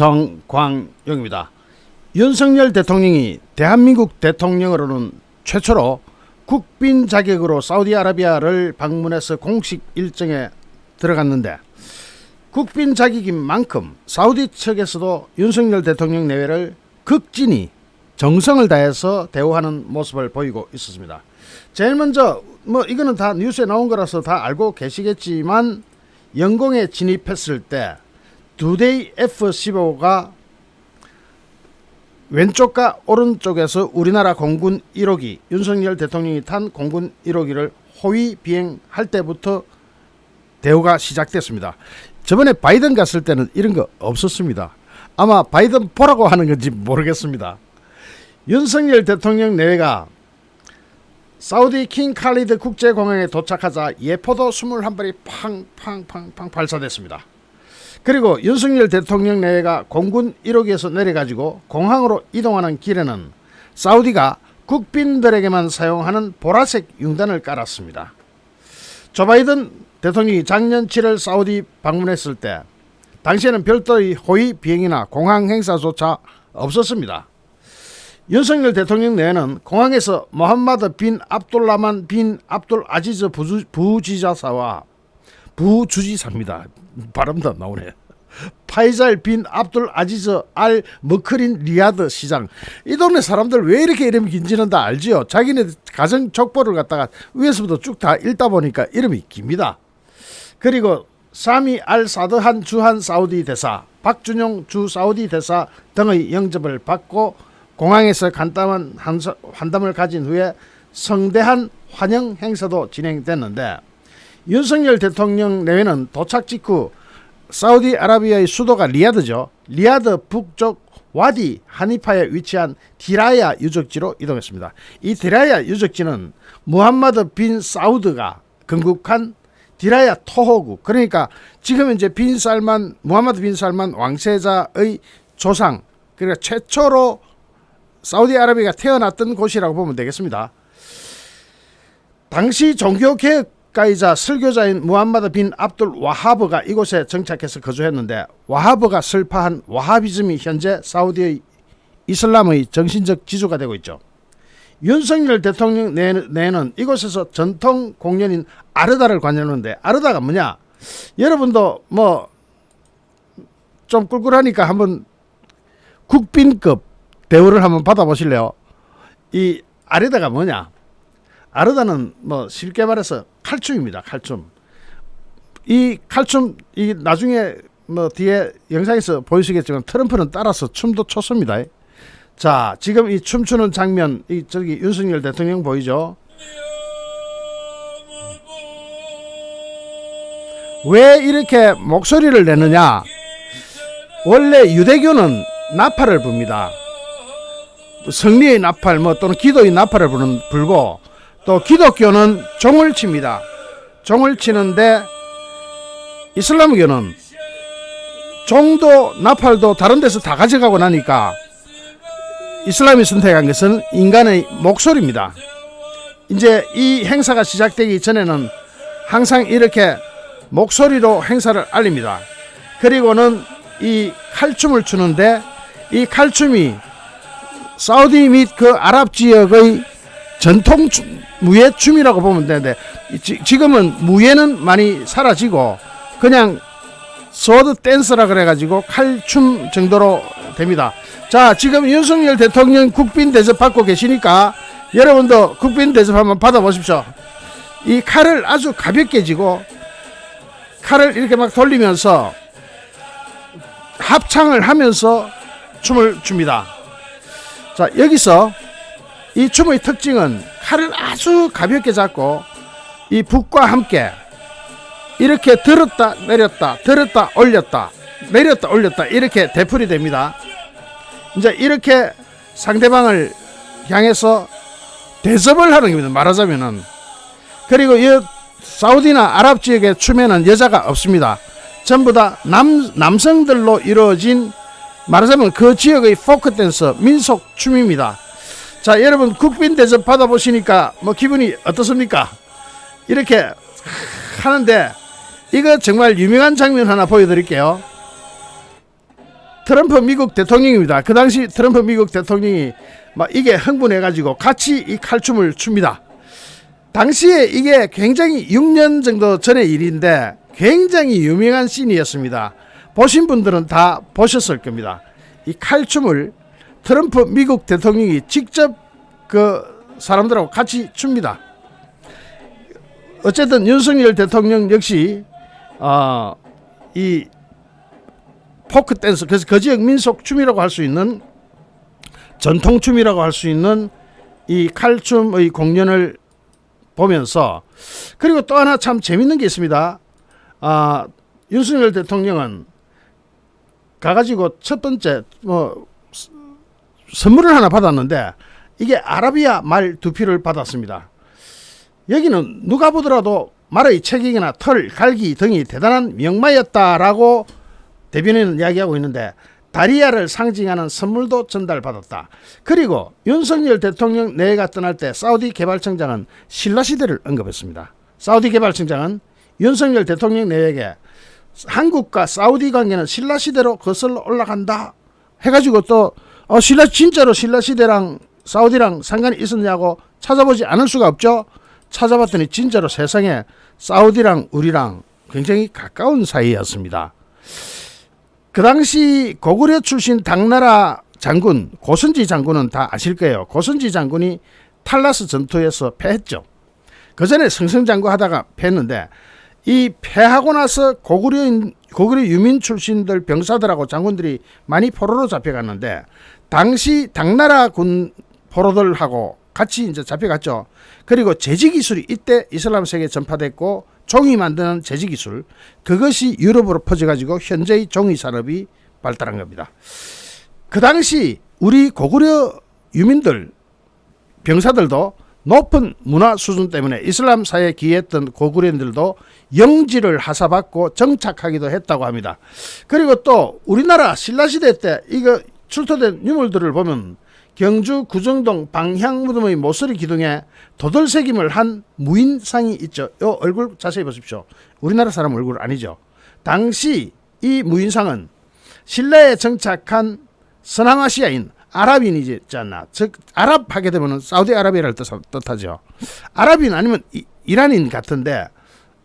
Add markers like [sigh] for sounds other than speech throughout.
정광용입니다. 윤석열 대통령이 대한민국 대통령으로는 최초로 국빈 자격으로 사우디아라비아를 방문해서 공식 일정에 들어갔는데 국빈 자격인 만큼 사우디 측에서도 윤석열 대통령 내외를 극진히 정성을 다해서 대우하는 모습을 보이고 있었습니다. 제일 먼저 뭐 이거는 다 뉴스에 나온 거라서 다 알고 계시겠지만 영공에 진입했을 때 두데이 F-15가 왼쪽과 오른쪽에서 우리나라 공군 1호기 윤석열 대통령이 탄 공군 1호기를 호위 비행할 때부터 대우가 시작됐습니다. 저번에 바이든 갔을 때는 이런 거 없었습니다. 아마 바이든 보라고 하는 건지 모르겠습니다. 윤석열 대통령 내외가 사우디 킹 칼리드 국제공항에 도착하자 예포도 21발이 팡팡팡팡 발사됐습니다. 그리고 윤석열 대통령 내외가 공군 1호기에서 내려가지고 공항으로 이동하는 길에는 사우디가 국빈들에게만 사용하는 보라색 융단을 깔았습니다. 조 바이든 대통령이 작년 7월 사우디 방문했을 때 당시에는 별도의 호위 비행이나 공항 행사조차 없었습니다. 윤석열 대통령 내에는 공항에서 모함마드 빈 압둘라만 빈 압둘 아지즈 부주, 부지자사와 부주지사입니다. 발음도 안 나오네. 파이잘 빈 압둘 아지즈 알 머크린 리아드 시장. 이 동네 사람들 왜 이렇게 이름이 긴지는 다 알지요? 자기네 가정 족보를 갖다가 위에서부터 쭉 다 읽다 보니까 이름이 깁니다. 그리고 사미 알 사드한 주한 사우디 대사 박준용 주 사우디 대사 등의 영접을 받고 공항에서 간단한 환담을 가진 후에 성대한 환영 행사도 진행됐는데 윤석열 대통령 내외는 도착 직후 사우디아라비아의 수도가 리야드죠. 리야드 북쪽 와디 하니파에 위치한 디라야 유적지로 이동했습니다. 이 디라야 유적지는 무함마드 빈 사우드가 건국한 디라야 토호국 그러니까 지금 이제 빈 살만 무함마드 빈 살만 왕세자의 조상 그러니까 최초로 사우디아라비아가 태어났던 곳이라고 보면 되겠습니다. 당시 종교 개혁 가이자 설교자인 무함마드 빈 압둘 와하브가 이곳에 정착해서 거주했는데 와하브가 설파한 와하비즘이 현재 사우디의 이슬람의 정신적 지주가 되고 있죠. 윤석열 대통령 내- 내는 이곳에서 전통 공연인 아르다를 관여하는데 아르다가 뭐냐? 여러분도 뭐 좀 꿀꿀하니까 한번 국빈급 대우를 한번 받아보실래요? 이 아르다가 뭐냐? 아르다는 뭐 쉽게 말해서 칼춤입니다. 칼춤. 이 칼춤 이 나중에 뭐 뒤에 영상에서 보이시겠지만 트럼프는 따라서 춤도 췄습니다. 자, 지금 이 춤추는 장면 이 저기 윤석열 대통령 보이죠? 왜 이렇게 목소리를 내느냐? 원래 유대교는 나팔을 붑니다. 성리의 나팔 뭐 또는 기도의 나팔을 부는 불고 또 기독교는 종을 칩니다. 종을 치는데 이슬람교는 종도 나팔도 다른 데서 다 가져가고 나니까 이슬람이 선택한 것은 인간의 목소리입니다. 이제 이 행사가 시작되기 전에는 항상 이렇게 목소리로 행사를 알립니다. 그리고는 이 칼춤을 추는데 이 칼춤이 사우디 및 그 아랍 지역의 전통 춤, 무예 춤이라고 보면 되는데 지, 지금은 무예는 많이 사라지고 그냥 소드 댄스라 그래가지고 칼춤 정도로 됩니다. 자 지금 윤석열 대통령 국빈 대접 받고 계시니까 여러분도 국빈 대접 한번 받아보십시오. 이 칼을 아주 가볍게 쥐고 칼을 이렇게 막 돌리면서 합창을 하면서 춤을 춥니다. 자 여기서 이 춤의 특징은 칼을 아주 가볍게 잡고 이 북과 함께 이렇게 들었다 내렸다 들었다 올렸다 내렸다 올렸다 이렇게 되풀이 됩니다. 이제 이렇게 상대방을 향해서 대접을 하는 겁니다. 말하자면은 그리고 이 사우디나 아랍 지역의 춤에는 여자가 없습니다. 전부 다 남, 남성들로 이루어진 말하자면 그 지역의 포크 댄서 민속 춤입니다. 자 여러분 국빈 대접 받아보시니까 뭐 기분이 어떻습니까? 이렇게 하는데 이거 정말 유명한 장면 하나 보여드릴게요. 트럼프 미국 대통령입니다. 그 당시 트럼프 미국 대통령이 막 이게 흥분해가지고 같이 이 칼춤을 춥니다. 당시에 이게 굉장히 6년 정도 전의 일인데 굉장히 유명한 씬이었습니다. 보신 분들은 다 보셨을 겁니다. 이 칼춤을 트럼프 미국 대통령이 직접 그 사람들하고 같이 춥니다. 어쨌든 윤석열 대통령 역시 어, 이 포크 댄스 그래서 그 지역 민속 춤이라고 할 수 있는 전통 춤이라고 할 수 있는 이 칼춤의 공연을 보면서 그리고 또 하나 참 재밌는 게 있습니다. 아, 윤석열 대통령은 가가지고 첫 번째 뭐 스- 선물을 하나 받았는데 이게 아라비아 말 두 피를 받았습니다. 여기는 누가 보더라도 말의 체격이나 털, 갈기 등이 대단한 명마였다라고 대변인은 이야기하고 있는데 다리아를 상징하는 선물도 전달받았다. 그리고 윤석열 대통령 내가 떠날 때 사우디 개발청장은 신라 시대를 언급했습니다. 사우디 개발청장은 윤석열 대통령 내에게 한국과 사우디 관계는 신라 시대로 거슬러 올라간다 해가지고 또 어, 신라 진짜로 신라 시대랑 사우디랑 상관이 있었냐고 찾아보지 않을 수가 없죠. 찾아봤더니 진짜로 세상에 사우디랑 우리랑 굉장히 가까운 사이였습니다. 그 당시 고구려 출신 당나라 장군 고선지 장군은 다 아실 거예요. 고선지 장군이 탈라스 전투에서 패했죠. 그 전에 승승장구 하다가 패했는데 이 패하고 나서 고구려인 고구려 유민 출신들 병사들하고 장군들이 많이 포로로 잡혀갔는데 당시 당나라 군 포로들하고 같이 이제 잡혀갔죠. 그리고 제지 기술이 이때 이슬람 세계에 전파됐고 종이 만드는 제지 기술 그것이 유럽으로 퍼져가지고 현재의 종이 산업이 발달한 겁니다. 그 당시 우리 고구려 유민들 병사들도 높은 문화 수준 때문에 이슬람 사회에 기했던 고구려인들도 영지를 하사받고 정착하기도 했다고 합니다. 그리고 또 우리나라 신라시대 때 이거 출토된 유물들을 보면 경주 구정동 방향무덤의 모서리 기둥에 도돌새김을 한 무인상이 있죠. 요 얼굴 자세히 보십시오. 우리나라 사람 얼굴 아니죠. 당시 이 무인상은 신라에 정착한 서남아시아인 아랍인이지 않나. 즉 아랍 하게 되면 사우디아라비아를 뜻, 뜻하죠. 아랍인 아니면 이, 이란인 같은데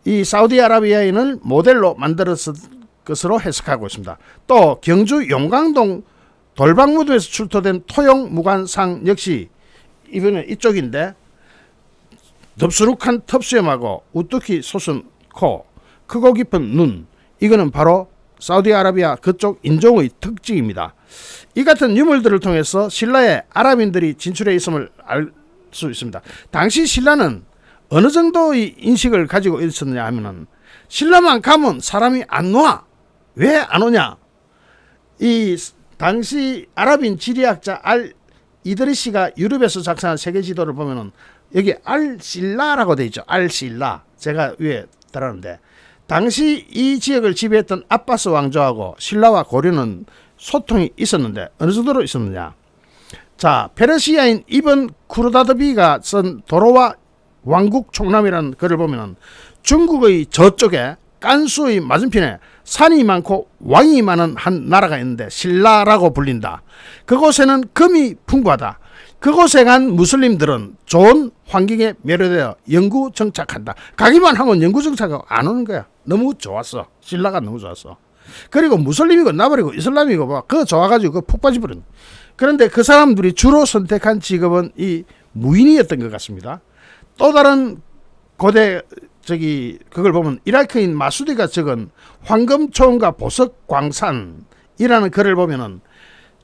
이 사우디아라비아인을 모델로 만들었을 것으로 해석하고 있습니다. 또 경주 용강동 돌방무도에서 출토된 토용 무관상 역시 이번에 이쪽인데 덥수룩한 텁수염하고 우뚝히 솟은 코, 크고 깊은 눈 이거는 바로 사우디아라비아 그쪽 인종의 특징입니다. 이 같은 유물들을 통해서 신라에 아랍인들이 진출해 있음을 알 수 있습니다. 당시 신라는 어느 정도의 인식을 가지고 있었느냐 하면은 신라만 가면 사람이 안 와. 왜안 오냐? 이 당시 아랍인 지리학자 알 이드리시가 유럽에서 작성한 세계 지도를 보면은 여기 알실라라고 돼 있죠. 알실라. 제가 위에 달았는데 당시 이 지역을 지배했던 아바스 왕조하고 신라와 고려는 소통이 있었는데 어느 정도로 있었느냐? 자, 페르시아인 이번 쿠르다드비가 쓴 도로와 왕국 총남이라는 글을 보면은 중국의 저쪽에 깐수의 맞은편에 산이 많고 왕이 많은 한 나라가 있는데 신라라고 불린다. 그곳에는 금이 풍부하다. 그곳에 간 무슬림들은 좋은 환경에 매료되어 영구 정착한다. 가기만 하면 영구 정착하고 안 오는 거야. 너무 좋았어. 신라가 너무 좋았어. 그리고 무슬림이고 나버리고 이슬람이고 뭐 그거 좋아가지고 그푹 빠져버린. 그런데 그 사람들이 주로 선택한 직업은 이 무인이었던 것 같습니다. 또 다른 고대 저기 그걸 보면 이라크인 마수디가 적은 황금초원과 보석 광산이라는 글을 보면은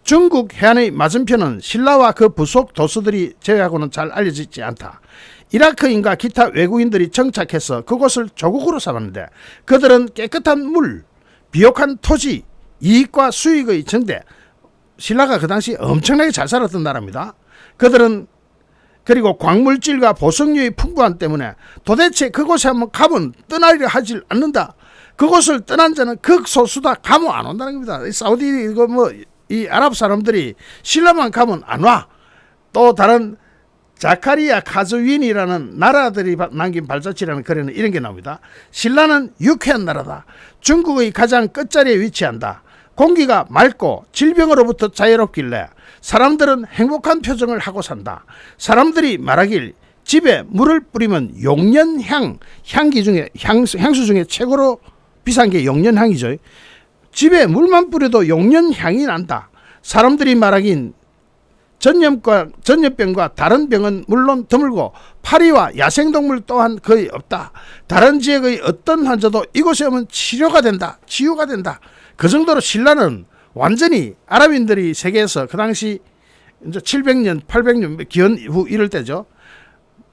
중국 해안의 맞은편은 신라와 그 부속 도수들이 제외하고는 잘 알려져 있지 않다. 이라크인과 기타 외국인들이 정착해서 그곳을 조국으로 삼았는데 그들은 깨끗한 물, 비옥한 토지, 이익과 수익의 정대. 신라가 그 당시 엄청나게 잘 살았던 나라입니다. 그들은 그리고 광물질과 보석류의 풍부한 때문에 도대체 그곳에 한번 가면 떠나려 하질 않는다. 그곳을 떠난 자는 극소수다. 가면 안 온다는 겁니다. 이 사우디 이거 뭐 이 아랍 사람들이 신라만 가면 안 와. 또 다른 자카리아 카즈윈이라는 나라들이 바- 남긴 발자취라는 글에는 이런 게 나옵니다. 신라는 유쾌한 나라다. 중국의 가장 끝자리에 위치한다. 공기가 맑고 질병으로부터 자유롭길래 사람들은 행복한 표정을 하고 산다. 사람들이 말하길 집에 물을 뿌리면 용년향 향기 중에 향, 향수 중에 최고로 비싼 게 용년향이죠. 집에 물만 뿌려도 용년향이 난다. 사람들이 말하긴 전염과 전염병과 다른 병은 물론 드물고 파리와 야생동물 또한 거의 없다. 다른 지역의 어떤 환자도 이곳에 오면 치료가 된다. 치유가 된다. 그 정도로 신라는 완전히 아랍인들이 세계에서 그 당시 이제 700년, 800년 기원 후 이럴 때죠.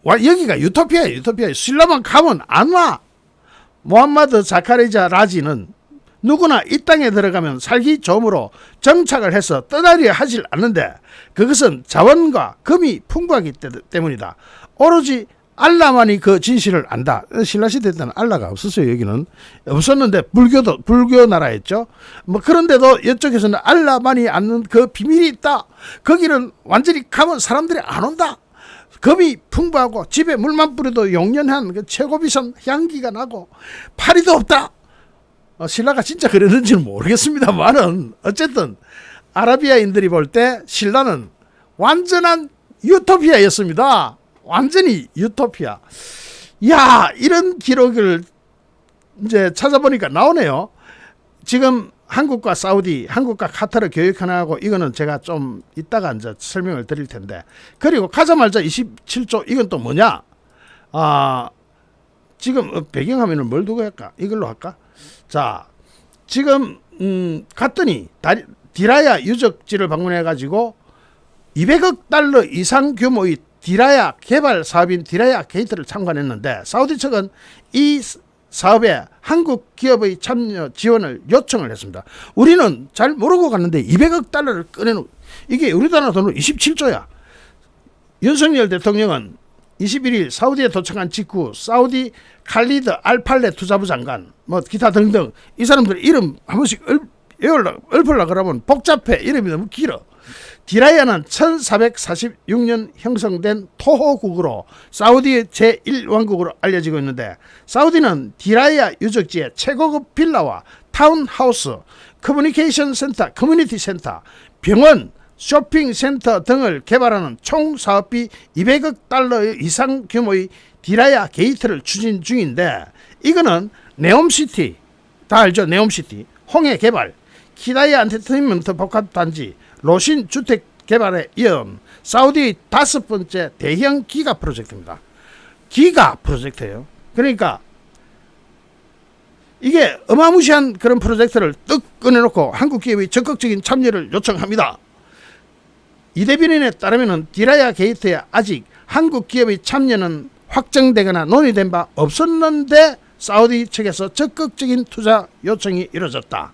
와 여기가 유토피아야 유토피아. 신라만 가면 안 와. 모함마드 자카리자 라지는 누구나 이 땅에 들어가면 살기 좋으므로 정착을 해서 떠나려 하질 않는데 그것은 자원과 금이 풍부하기 때- 때문이다. 오로지 알라만이 그 진실을 안다. 신라 시대 때는 알라가 없었어요. 여기는 없었는데 불교도 불교 나라였죠. 뭐 그런데도 이쪽에서는 알라만이 아는 그 비밀이 있다. 거기는 완전히 가면 사람들이 안 온다. 금이 풍부하고 집에 물만 뿌려도 용연한 그 최고 비싼 향기가 나고 파리도 없다. 어, 신라가 진짜 그랬는지는 모르겠습니다만은 어쨌든 아라비아인들이 볼 때 신라는 완전한 유토피아였습니다. 완전히 유토피아. 야 이런 기록을 이제 찾아보니까 나오네요. 지금 한국과 사우디, 한국과 카타르 교육 하나하고 이거는 제가 좀 이따가 이제 설명을 드릴 텐데 그리고 가자마자 27조 이건 또 뭐냐? 아 지금 어, 배경화면을 뭘 두고 할까? 이걸로 할까? 자 지금 음, 갔더니 다리, 디라야 유적지를 방문해 가지고 200억 달러 이상 규모의 디라야 개발 사업인 디라야 게이트를 참관했는데 사우디 측은 이 사업에 한국 기업의 참여 지원을 요청을 했습니다. 우리는 잘 모르고 갔는데 200억 달러를 꺼내놓 이게 우리나라 돈으로 27조야. 윤석열 대통령은 21일 사우디에 도착한 직후 사우디 칼리드 알팔레 투자부 장관 뭐 기타 등등 이 사람들 이름 한 번씩 읊, 외울라, 읊으려 그러면 복잡해 이름이 너무 길어 디라야는 1446년 형성된 토호국으로 사우디의 제1왕국으로 알려지고 있는데 사우디는 디라야 유적지의 최고급 빌라와 타운하우스, 커뮤니케이션 센터, 커뮤니티 센터, 병원, 쇼핑센터 등을 개발하는 총 사업비 200억 달러 이상 규모의 디라야 게이트를 추진 중인데 이거는 네옴시티 다 알죠? 네옴시티. 홍해 개발. 키다이아 엔터테인먼트 복합단지 로신 주택 개발에 이은 사우디 다섯 번째 대형 기가 프로젝트입니다. 기가 프로젝트예요. 그러니까 이게 어마무시한 그런 프로젝트를 뜩 꺼내놓고 한국 기업이 적극적인 참여를 요청합니다. 이 대변인에 따르면 디라야 게이트에 아직 한국 기업의 참여는 확정되거나 논의된 바 없었는데 사우디 측에서 적극적인 투자 요청이 이루어졌다.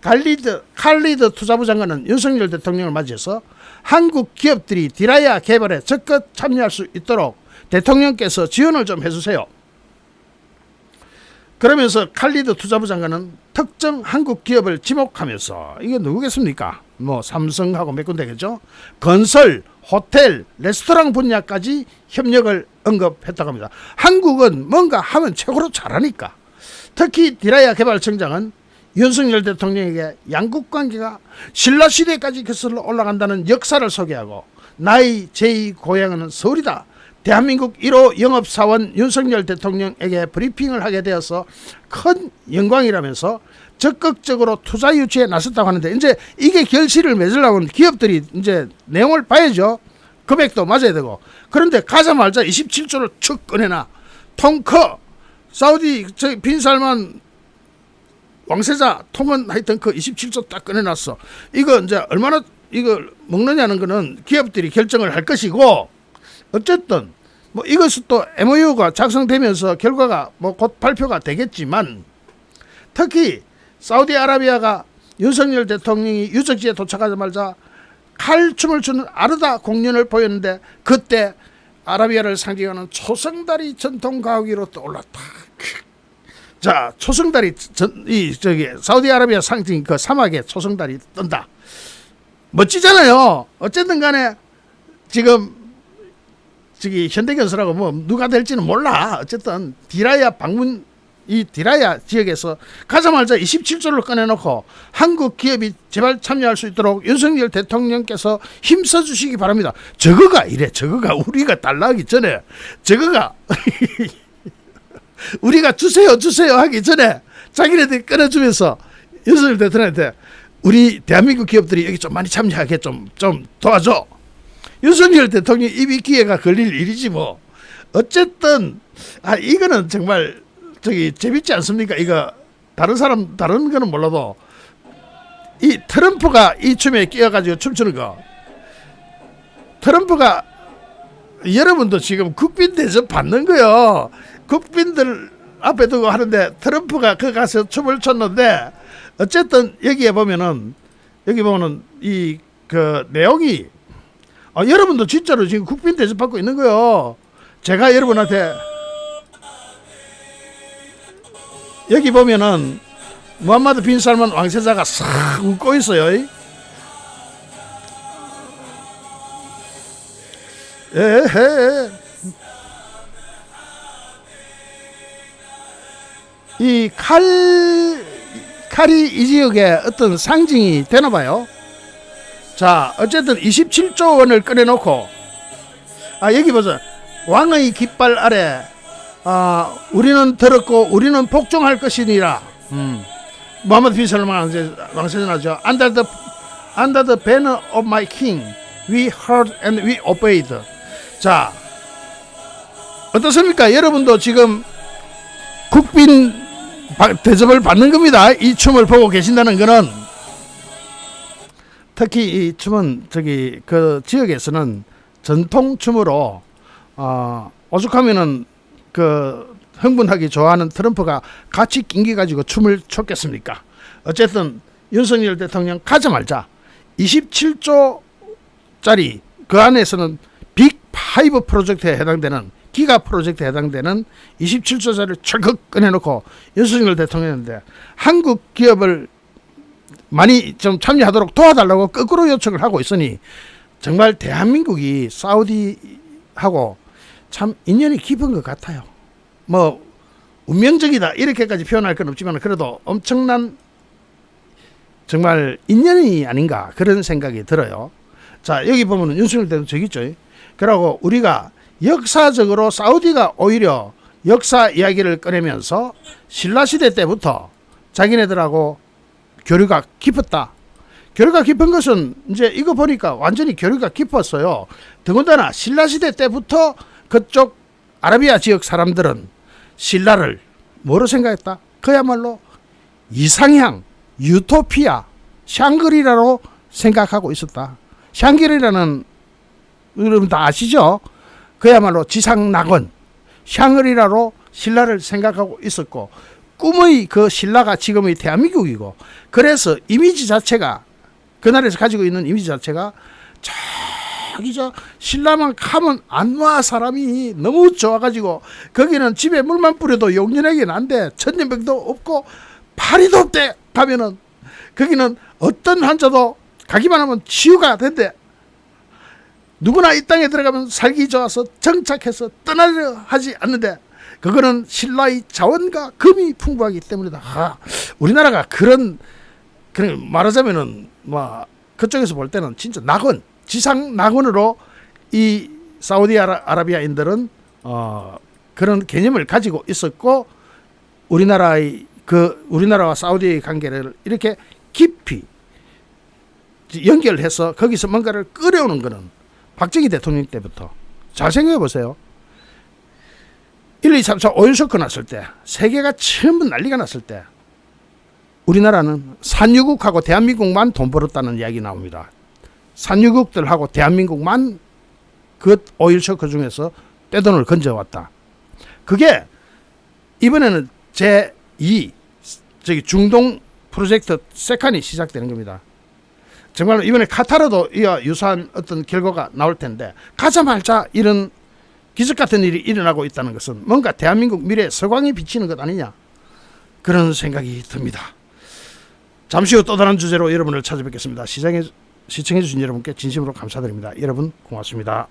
갈리드 칼리드 투자부 장관은 윤석열 대통령을 맞이해서 한국 기업들이 디라야 개발에 적극 참여할 수 있도록 대통령께서 지원을 좀 해주세요. 그러면서 칼리드 투자부 장관은 특정 한국 기업을 지목하면서 이게 누구겠습니까? 뭐 삼성하고 몇 군데겠죠? 건설, 호텔, 레스토랑 분야까지 협력을 언급했다고 합니다. 한국은 뭔가 하면 최고로 잘하니까. 특히 디라야 개발청장은 윤석열 대통령에게 양국 관계가 신라 시대까지 거슬러 올라간다는 역사를 소개하고 나의 제2 고향은 서울이다. 대한민국 1호 영업사원 윤석열 대통령에게 브리핑을 하게 되어서 큰 영광이라면서 적극적으로 투자 유치에 나섰다고 하는데 이제 이게 결실을 맺으려면 기업들이 이제 내용을 봐야죠. 금액도 맞아야 되고 그런데 가자마자 27조를 축 꺼내놔 통커 사우디 저 빈살만 왕세자 통은 하여튼 그 27조 딱 꺼내놨어. 이거 이제 얼마나 이걸 먹느냐는 거는 기업들이 결정을 할 것이고 어쨌든 뭐 이것이 또 MOU가 작성되면서 결과가 뭐 곧 발표가 되겠지만 특히 사우디아라비아가 윤석열 대통령이 유적지에 도착하자마자 칼춤을 추는 아르다 공연을 보였는데 그때 아라비아를 상징하는 초성다리 전통 가옥위로 떠올랐다. 자, 초성다리 전, 이 저기 사우디아라비아 상징 그 사막에 초성다리 뜬다. 멋지잖아요. 어쨌든 간에 지금 저기 현대건설하고 뭐 누가 될지는 몰라. 어쨌든 디라야 방문 이 디라야 지역에서 가자마자 27조를 꺼내놓고 한국 기업이 제발 참여할 수 있도록 윤석열 대통령께서 힘써 주시기 바랍니다. 저거가 이래 저거가 우리가 달라하기 전에 저거가 [laughs] 우리가 주세요 주세요 하기 전에 자기네들이 끊어주면서 윤석열 대통령한테 우리 대한민국 기업들이 여기 좀 많이 참여하게 좀 좀 도와줘. 윤석열 대통령 입이 기회가 걸릴 일이지 뭐. 어쨌든 아 이거는 정말 저기 재밌지 않습니까? 이거 다른 사람 다른 거는 몰라도 이 트럼프가 이 춤에 끼어가지고 춤추는 거. 트럼프가 여러분도 지금 국빈 대접 받는 거요. 국빈들 앞에 두고 하는데 트럼프가 그 가서 춤을 췄는데 어쨌든 여기에 보면은 여기 보면은 이 그 내용이 아, 여러분도 진짜로 지금 국빈 대접 받고 있는 거요. 제가 여러분한테 여기 보면은 무함마드 빈 살만 왕세자가 싹 웃고 있어요. 에헤. 이 칼, 칼이 이 지역에 어떤 상징이 되나 봐요. 자, 어쨌든 27조 원을 꺼내놓고, 아, 여기 보자. 왕의 깃발 아래, 아, 우리는 들었고, 우리는 복종할 것이니라. 음. 무함마드 빈 살만 왕세자죠. Under the, under the banner of my king, we heard and we obeyed. 자, 어떻습니까? 여러분도 지금 국빈 바- 대접을 받는 겁니다. 이 춤을 보고 계신다는 거는 특히 이 춤은 저기 그 지역에서는 전통 춤으로 어, 오죽하면은 그 흥분하기 좋아하는 트럼프가 같이 낑기 가지고 춤을 췄겠습니까? 어쨌든 윤석열 대통령 가자말자 27조짜리 그 안에서는 빅 파이브 프로젝트에 해당되는 기가 프로젝트에 해당되는 27조짜리를 철컥 꺼내놓고 윤석열 대통령인데 한국 기업을 많이 좀 참여하도록 도와달라고 거꾸로 요청을 하고 있으니 정말 대한민국이 사우디하고 참 인연이 깊은 것 같아요. 뭐 운명적이다 이렇게까지 표현할 건 없지만 그래도 엄청난 정말 인연이 아닌가 그런 생각이 들어요. 자 여기 보면 윤석열 대통령 저기 있죠. 그러고 우리가 역사적으로 사우디가 오히려 역사 이야기를 꺼내면서 신라 시대 때부터 자기네들하고 교류가 깊었다. 교류가 깊은 것은 이제 이거 보니까 완전히 교류가 깊었어요. 더군다나 신라 시대 때부터 그쪽 아라비아 지역 사람들은 신라를 뭐로 생각했다? 그야말로 이상향, 유토피아, 샹그리라로 생각하고 있었다. 샹그리라는 여러분 다 아시죠? 그야말로 지상 낙원, 샹그리라로 신라를 생각하고 있었고 꿈의 그 신라가 지금의 대한민국이고 그래서 이미지 자체가 그날에서 가지고 있는 이미지 자체가 저기 저 신라만 가면 안 와 사람이 너무 좋아가지고 거기는 집에 물만 뿌려도 용연하게 난데 천년병도 없고 파리도 없대. 가면은 거기는 어떤 환자도 가기만 하면 치유가 된대 누구나 이 땅에 들어가면 살기 좋아서 정착해서 떠나려 하지 않는데 그거는 신라의 자원과 금이 풍부하기 때문이다. 아, 우리나라가 그런 그런 말하자면은 뭐 그쪽에서 볼 때는 진짜 낙원 지상 낙원으로 이 사우디아라비아인들은 어 그런 개념을 가지고 있었고 우리나라의 그 우리나라와 사우디의 관계를 이렇게 깊이 연결해서 거기서 뭔가를 끌어오는 거는 박정희 대통령 때부터 잘 생각해 보세요. 1, 2, 3, 4, 5일 쇼크 났을 때 세계가 전부 난리가 났을 때 우리나라는 산유국하고 대한민국만 돈 벌었다는 이야기 나옵니다. 산유국들하고 대한민국만 그 오일 쇼크 중에서 떼돈을 건져왔다. 그게 이번에는 제2 저기 중동 프로젝트 세칸이 시작되는 겁니다. 정말로 이번에 카타르도 이와 유사한 어떤 결과가 나올 텐데 가자말자 이런 기적 같은 일이 일어나고 있다는 것은 뭔가 대한민국 미래에 서광이 비치는 것 아니냐 그런 생각이 듭니다. 잠시 후 또 다른 주제로 여러분을 찾아뵙겠습니다. 시청해 주신 여러분께 진심으로 감사드립니다. 여러분 고맙습니다.